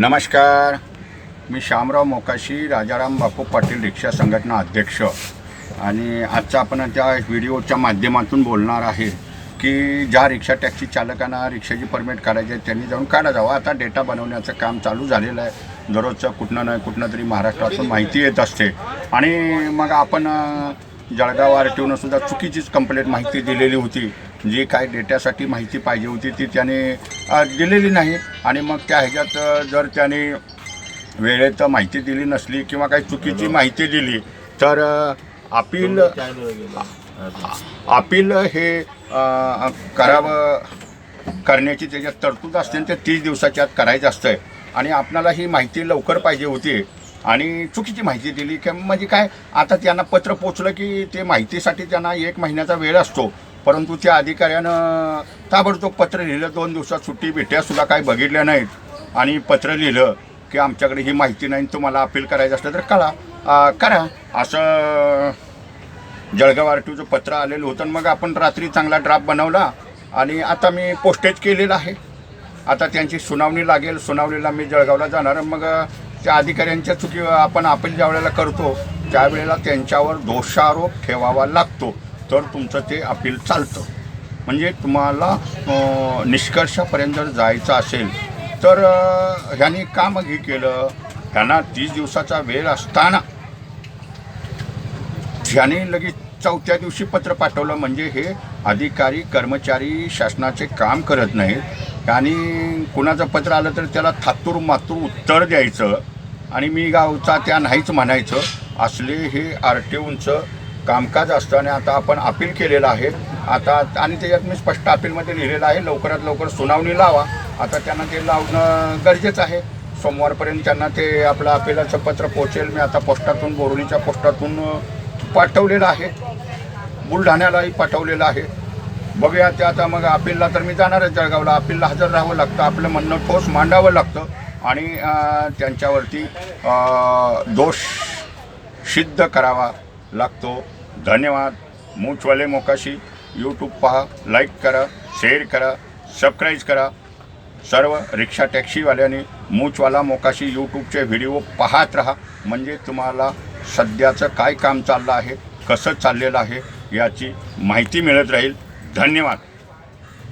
नमस्कार. मी श्यामराव मोकाशी राजाराम बापू पाटील रिक्षा संघटना अध्यक्ष. आणि आजचा आपण त्या व्हिडिओच्या माध्यमातून बोलणार आहे की ज्या रिक्षा टॅक्सी चालकांना रिक्षाची परमिट काढायची आहे त्यांनी जाऊन काढा जावं. आता डेटा बनवण्याचं काम चालू झालेलं आहे. दररोजचं कुठनं नाही कुठनं तरी महाराष्ट्रातून माहिती येत असते. आणि मग आपण जळगाव आर टी सुद्धा चुकीचीच कंप्लेंट माहिती दिलेली होती. जी काय डेटासाठी माहिती पाहिजे होती ती त्याने दिलेली नाही. आणि मग त्या ह्याच्यात जर त्याने वेळेत माहिती दिली नसली किंवा काही चुकीची माहिती दिली तर अपील अपील हे करावं करण्याची त्याच्यात तरतूद असते ते तीस दिवसाच्या आत करायचं असतं आणि आपणाला ही माहिती लवकर पाहिजे होती. आणि चुकीची माहिती दिली. की म्हणजे काय आता त्यांना पत्र पोचलं की ते माहितीसाठी त्यांना एक महिन्याचा वेळ असतो. परंतु त्या अधिकाऱ्यानं ताबडतोब पत्र लिहिलं. दोन दिवसात सुट्टी भेट्या सुद्धा काही बघितल्या नाहीत. आणि पत्र लिहिलं की आमच्याकडे ही माहिती नाही तुम्हाला अपील करायचं असलं तर कळा. करा. असं जळगाव आर टीचं पत्र आलेलं होतं मग आपण रात्री चांगला ड्राफ्ट बनवला. आणि आता मी पोस्टेज केलेलं आहे. आता त्यांची सुनावणी लागेल. सुनावणीला मी जळगावला जाणार मग त्या अधिकाऱ्यांच्या चुकी आपण आपण ज्या वेळेला करतो त्यावेळेला त्यांच्यावर दोषारोप ठेवावा लागतो. तर तुमचं ते अपील चालतं. म्हणजे तुम्हाला निष्कर्षापर्यंत जर जायचं असेल तर ह्यांनी का मग हे केलं? ह्यांना तीस दिवसाचा वेळ असताना. ह्याने लगेच चौथ्या दिवशी पत्र पाठवलं. म्हणजे हे अधिकारी कर्मचारी शासनाचे काम करत नाहीत. आणि कुणाचं पत्र आलं तर त्याला थातूर मातूर उत्तर द्यायचं. आणि मी गावचा त्या नाहीच म्हणायचं. असले हे आर टी ओंचं कामकाज असतं आणि आता आपण अपील केलेलं आहे. आता आणि त्याच्यात मी स्पष्ट अपीलमध्ये लिहिलेलं आहे. लवकरात लवकर सुनावणी लावा. आता त्यांना ते लावणं गरजेचं आहे. सोमवारपर्यंत त्यांना ते आपलं अपिलाचं पत्र पोचेल मी आता पोस्टातून बोरडीच्या पोस्टातून पाठवलेलं आहे. बुलढाण्यालाही पाठवलेलं आहे. बघूया ते आता मग अपीलला तर मी जाणारच जळगावला. अपीलला हजर राहावं लागतं आपलं म्हणणं ठोस मांडावं लागतं. आणि त्यांच्यावरती दोष सिद्ध करावा लागतो. धन्यवाद. मूचवाले मोकाशी. यूट्यूब पहा लाईक करा शेअर करा सबस्क्राईब करा. सर्व रिक्षा टॅक्सीवाल्यांनी मूचवाला मोकाशी यूट्यूबचे व्हिडिओ पाहत राहा. म्हणजे तुम्हाला सध्याचं काय काम चाललं आहे कसं चाललेलं आहे याची माहिती मिळत राहील. धन्यवाद.